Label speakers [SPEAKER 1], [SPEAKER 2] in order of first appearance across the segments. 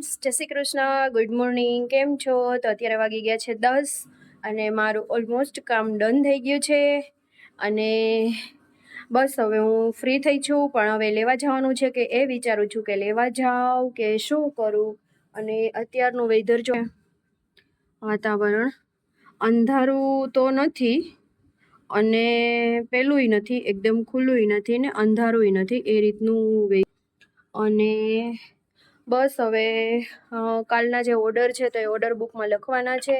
[SPEAKER 1] Friends જય Shri Krishna good morning કેમ છો? તો અત્યારે વાગી ગયા છે દસ અને મારું ઓલમોસ્ટ કામ ડન થઈ ગયું છે. અને બસ હવે હું ફ્રી થઈ છું, પણ હવે લેવા જવાનું છે કે એ વિચારું છું કે લેવા જાઉં કે શું કરું? અને અત્યારનું વેધર જો વાતાવરણ અંધારું તો નથી અને પેલુંય નથી, એકદમ ખુલ્લુંય નથી ને અંધારુંય નથી એ રીતનું અને બસ હવે કાલના જે ઓર્ડર છે તો એ ઓર્ડર બુકમાં લખવાના છે.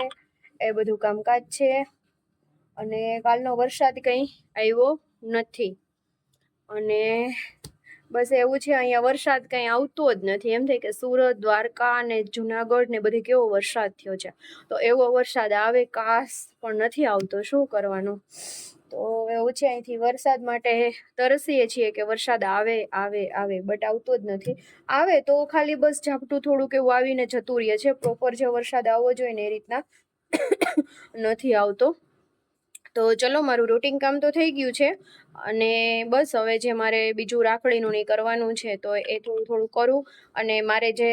[SPEAKER 1] એ બધું કામકાજ છે. અને કાલનો વરસાદ કંઈ આવ્યો નથી. અને બસ એવું છે, અહીંયા વરસાદ કંઈ આવતો જ નથી. એમ થાય કે સુરત, દ્વારકા ને જુનાગઢ ને બધે કેવો વરસાદ થયો છે. તો એવો વરસાદ આવે, કાશ પણ નથી આવતો. શું કરવાનું? તો હવે ઓછી અહીંથી વરસાદ માટે તરસીએ છીએ કે વરસાદ આવે આવે આવે બટ આવતો જ નથી. આવે તો ખાલી બસ ઝાપટું થોડુંક એવું આવીને જતું રહે છે. પ્રોપર જે વરસાદ આવવો જોઈએ ને એ રીતના નથી આવતો. તો ચલો, મારું રૂટિન કામ તો થઈ ગયું છે. અને બસ હવે જે મારે બીજું રાખડીનું ને ઈ કરવાનું છે, તો એ થોડું થોડું કરું. અને મારે જે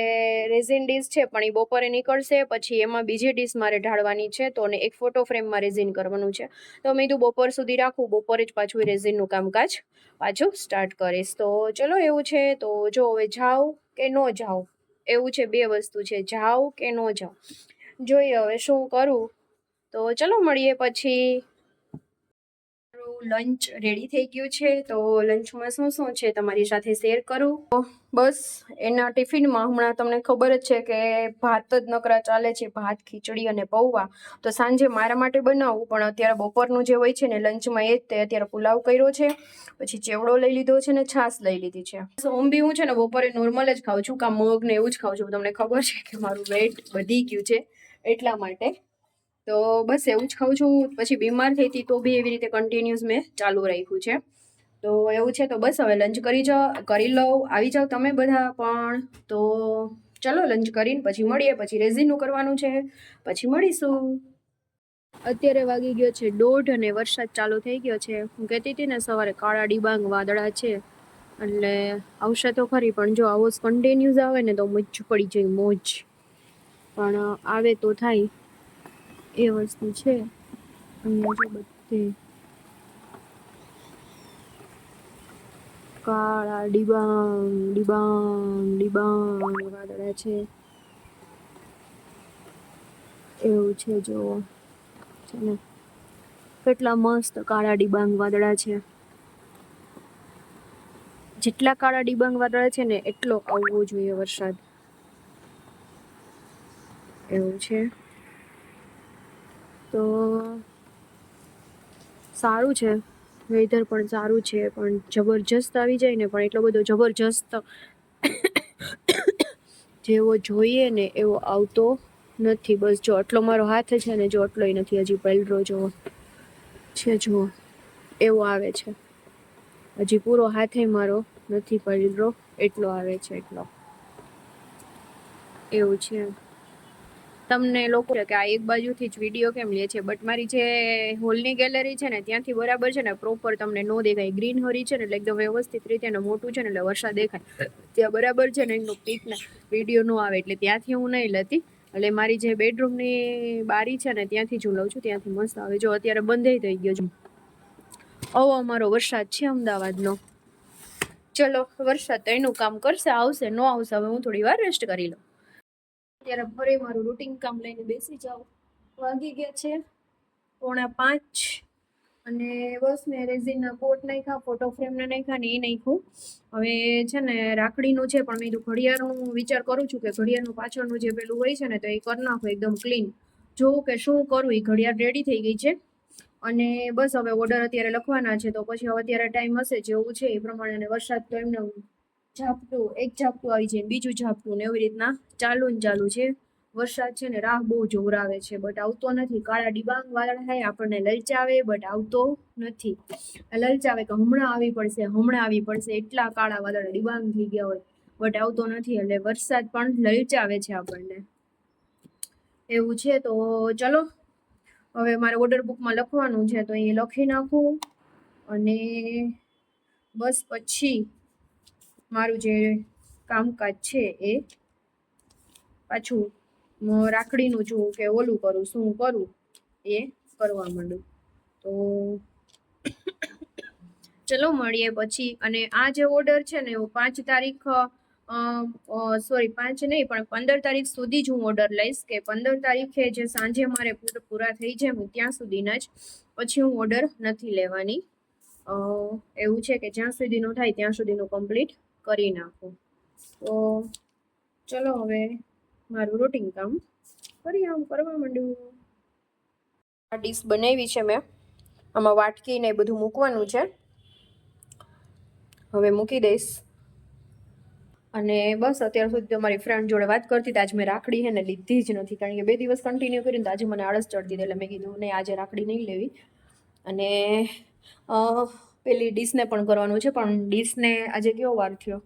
[SPEAKER 1] રેઝિન ડીશ છે, પણ એ બપોરે નીકળશે, પછી એમાં બીજી ડીશ મારે ઢાળવાની છે, તો અને એક ફોટો ફ્રેમમાં રેઝિન કરવાનું છે. તો મેં કીધું બપોર સુધી રાખું, બપોરે જ પાછું રેઝિનનું કામકાજ પાછું સ્ટાર્ટ કરીશ. તો ચલો, એવું છે, તો જો હવે જાઓ કે ન જાઓ? એવું છે, બે વસ્તુ છે, જાઓ કે ન જાઓ? જોઈએ હવે શું કરું. તો ચલો, મળીએ પછી. લંચ રેડી થઈ ગયું છે, તો લંચમાં શું શું છે તમારી સાથે શેર કરું? બસ, એના ટિફિનમાં હમણાં તમને ખબર જ છે કે ભાત જ નકરા ચાલે છે, ભાત, ખીચડી અને પૌવા. તો સાંજે મારા માટે બનાવવું પણ અત્યારે બપોરનું જે હોય છે ને લંચમાં એ જ તે અત્યારે પુલાવ કર્યો છે. પછી ચેવડો લઈ લીધો છે ને છાશ લઈ લીધી છે. ઓમ બી હું છે ને બપોરે નોર્મલ જ ખાઉં છું, કાં મગ ને એવું જ ખાઉં છું, તમને ખબર છે કે મારું વેટ વધી ગયું છે એટલા માટે. તો બસ એવું જ ખાઉં છું. પછી બીમાર થઈ હતી તો બી એવી રીતે કન્ટિન્યુઝ મેં ચાલુ રાખ્યું છે. તો એવું છે તો બસ હવે લંચ કરી જાઓ કરી લઉં. આવી જાઓ તમે બધા પણ. તો ચલો લંચ કરીને પછી મળીએ. પછી રેઝિનનું કરવાનું છે. પછી મળીશું. અત્યારે વાગી ગયો છે દોઢ અને વરસાદ ચાલુ થઈ ગયો છે. હું કહેતી હતી ને સવારે કાળા ડિબાંગ વાદળા છે. એટલે આવશે તો ખરી, પણ જો આવો કન્ટિન્યુઝ આવે ને તો મોજ પડી જાય, મોજ. પણ આવે તો થાય. એ વસ્તુ છે. અહીંયા જો બધે કાળા ડિબાંગ ડિબાંગ ડિબાંગ વાદળા છે. એવું છે જો. છે ને કેટલા મસ્ત કાળા ડિબાંગ વાદળા છે. જેટલા કાળા ડિબાંગ વાદળા છે ને એટલો આવવો જોઈએ વરસાદ. એવું છે. તો સારું છે. વેધર પણ સારું છે, પણ જબરજસ્ત આવી જાય ને, પણ એટલો બધો જબરજસ્ત જેવો જોઈએ ને, એવો આવતો નથી. બસ જો આટલો મારો હાથ છે ને, જો આટલોય નથી હજી પલરો જો છે જુઓ એવો આવે છે. હજી પૂરો હાથે મારો નથી પલરો એટલો આવે છે, એટલો. એવું છે. તમને લોકો કે આ એક બાજુથી જ વીડિયો કેમ લે છે? બટ મારી જે હોલની ગેલેરી છે ને, ત્યાંથી બરાબર છે ને પ્રોપર તમને નો દેખાય. ગ્રીન હરી છે ને, એટલે એકદમ વ્યવસ્થિત રીતે ને મોટું છે ને, એટલે વરસાદ દેખાય. ત્યાં બરાબર છે ને એનું પીક ને વીડિયો નો આવે, એટલે ત્યાંથી હું નહીં લેતી. એટલે મારી જે બેડરૂમની બારી છે ને, ત્યાંથી જ હું લઉં છું, ત્યાંથી મસ્ત આવે. જો અત્યારે બંધ થઈ ગયો છે. આવો અમારો વરસાદ છે અમદાવાદનો. ચલો, વરસાદ તો એનું કામ કરશે, આવશે, ન આવશે, હવે હું થોડી વાર રેસ્ટ કરી લઉં. અત્યારે ફરી મારું રૂટિન કામ લઈને બેસી જાઉં. વાગી ગયા છે પોણા પાંચ અને બસ મેં રેઝિનના કોટ નાખ્યા ફોટો ફ્રેમને નાખ્યા ને એ નાખ્યું. હવે છે ને રાખડીનું છે, પણ મેં કીધું ઘડિયાળનું વિચાર કરું છું કે ઘડિયાળનું પાછળનું જે પેલું હોય છે ને તો એ કરી નાખું એકદમ ક્લીન જોઉં કે શું કરું, એ ઘડિયાળ રેડી થઈ ગઈ છે. અને બસ હવે ઓર્ડર અત્યારે લખવાના છે, તો પછી હવે અત્યારે ટાઈમ હશે જેવું છે, એ પ્રમાણે અને વરસાદ તો એમને ઝાપટું, એક ઝાપટું આવી જાય બીજું ઝાપટું ને એવી રીતના ચાલુ ને ચાલુ છે. વરસાદ છે ને રાહ બહુ જોરાવે છે બટ આવતો નથી. કાળા ડિબાંગ વાળા થાય આપણને લલચાવે બટ આવતો નથી. લલચાવે કે હમણાં આવી પડશે, હમણાં આવી પડશે, એટલા કાળા વાદળ ડિબાંગ થઈ ગયા હોય બટ આવતો નથી. એટલે વરસાદ પણ લલચાવે છે આપણને. એવું છે, તો ચલો. હવે મારે ઓર્ડર બુકમાં લખવાનું છે, તો એ લખી નાખું અને બસ પછી મારું જે કામકાજ છે એ પાછું રાખડીનું જોઉં કે ઓલું કરું, શું કરું એ કરવા માંડું. તો ચલો મળીએ પછી. અને આ જે ઓર્ડર છે ને, હું પાંચ તારીખ સોરી પાંચ નહીં, પણ પંદર તારીખ સુધી જ હું ઓર્ડર લઈશ કે પંદર તારીખે જે સાંજે મારે પૂર- થઈ જાય હું ત્યાં સુધીના જ પછી હું ઓર્ડર નથી લેવાની. એવું છે કે જ્યાં સુધીનું થાય ત્યાં સુધીનું કમ્પ્લીટ કરી નાખું. તો ચલો હવે મારું રૂટિન કામ કરી આમ કરવા માંડ્યું. આ ડીશ બનાવી છે મેં. આમાં વાટકી ને એ બધું મૂકવાનું છે. હવે મૂકી દઈશ. અને બસ અત્યાર સુધી તો મારી ફ્રેન્ડ જોડે વાત કરતી હતી. આજ મેં રાખડી હે ને લીધી જ નથી. કારણ કે બે દિવસ કન્ટિન્યુ કરીને તો આજે મને આળસ ચડતી હતી એટલે મેં કીધું નહીં, આજે રાખડી નહીં લેવી. અને પેલી ડીશને પણ કરવાનું છે, પણ ડીશને આજે કયો વાર થયો?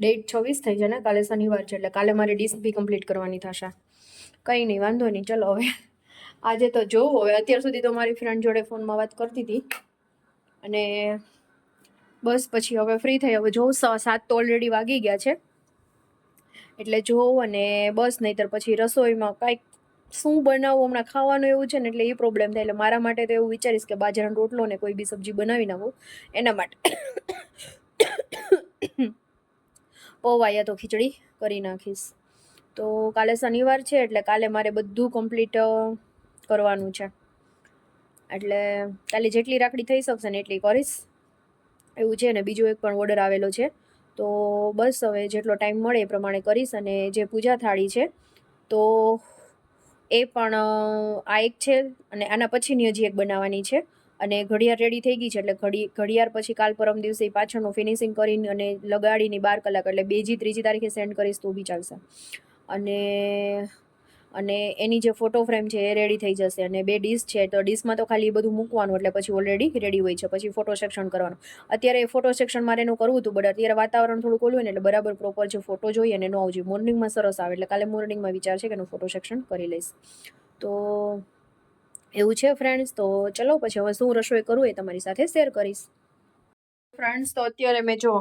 [SPEAKER 1] ડેટ છવ્વીસ થઈ છે ને, કાલે શનિવાર છે, એટલે કાલે મારે ડીશ બી કમ્પ્લીટ કરવાની થશે. કંઈ નહીં, વાંધો નહીં, ચલો હવે. આજે તો જોવું હવે અત્યાર સુધી તો મારી ફ્રેન્ડ જોડે ફોનમાં વાત કરતી હતી. અને બસ પછી હવે ફ્રી થઈ, હવે જોઉં સાત તો ઓલરેડી વાગી ગયા છે. એટલે જોઉં અને બસ, નહીંતર પછી રસોઈમાં કાંઈક શું બનાવું, હમણાં ખાવાનું એવું છે ને એટલે એ પ્રોબ્લેમ થાય. એટલે મારા માટે તો એવું વિચારીશ કે બાજરાનો રોટલો ને કોઈ બી સબ્જી બનાવી નાખું. એના માટે પૌવા યા તો ખીચડી કરી નાખીશ. તો કાલે શનિવાર છે, એટલે કાલે મારે બધું કમ્પ્લીટ કરવાનું છે. એટલે કાલે જેટલી રાખડી થઈ શકશે ને એટલી કરીશ. એવું છે ને બીજો એક પણ ઓર્ડર આવેલો છે. તો બસ હવે જેટલો ટાઈમ મળે એ પ્રમાણે કરીશ અને જે પૂજા થાળી છે, તો એ પણ આ એક છે અને આના પછીની હજી એક બનાવવાની છે અને ઘડિયાળ રેડી થઈ ગઈ છે એટલે ઘડી, ઘડિયાળ પછી કાલ પરમ દિવસે પાછળનું ફિનિશિંગ કરીને અને લગાડીને બાર કલાક એટલે બીજી ત્રીજી તારીખે સેન્ડ કરીશ તો બી ચાલશે. અને અને એની જે ફોટો ફ્રેમ છે એ રેડી થઈ જશે અને બે ડીશ છે, તો ડીશમાં તો ખાલી એ બધું મૂકવાનું એટલે પછી ઓલરેડી રેડી હોય છે, પછી ફોટો સેક્શન કરવાનું. અત્યારે ફોટો સેક્શન મારે એનું કરવું હતું બટ અત્યારે વાતાવરણ થોડું ઓલું ને એટલે બરાબર પ્રોપર જે ફોટો જોઈએ ને નો આવવું જોઈએ મોર્નિંગમાં સરસ આવે, એટલે કાલે મોર્નિંગમાં વિચાર છે કે એનું ફોટો સેક્શન કરી લઈશ. તો એવું છે ફ્રેન્ડ્સ તો ચલો પછી હવે શું રસોઈ કરું એ તમારી સાથે શેર કરીશ. ફ્રેન્ડ્સ તો અત્યારે મેં જો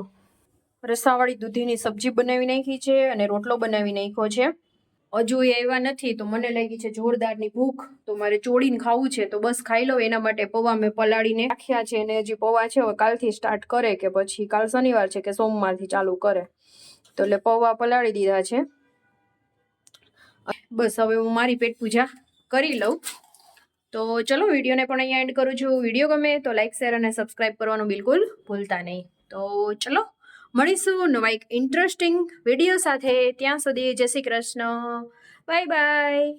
[SPEAKER 1] રસાવાળી દૂધીની સબ્જી બનાવી નાખી છે અને રોટલો બનાવી નાખ્યો છે. હજુ એ આવ્યા નથી, તો મને લાગી છે જોરદારની ભૂખ, તો મારે ચોડીને ખાવું છે, તો બસ ખાઈ લો એના માટે પૌવા મેં પલાળીને રાખ્યા છે અને હજી પૌવા છે કાલથી સ્ટાર્ટ કરે કે પછી કાલ શનિવાર છે કે સોમવારથી ચાલુ કરે. તો એટલે પૌવા પલાળી દીધા છે. બસ હવે હું મારી પેટ પૂજા કરી લઉં. તો ચલો વિડીયોને પણ અહીંયા એન્ડ કરું છું. વીડિયો ગમે તો લાઇક શેર અને સબસ્ક્રાઈબ કરવાનું બિલકુલ ભૂલતા નહીં. તો ચલો. મળીશું નવા એક ઇન્ટરેસ્ટિંગ વીડિયો સાથે. ત્યાં સુધી જય શ્રી કૃષ્ણ. Bye bye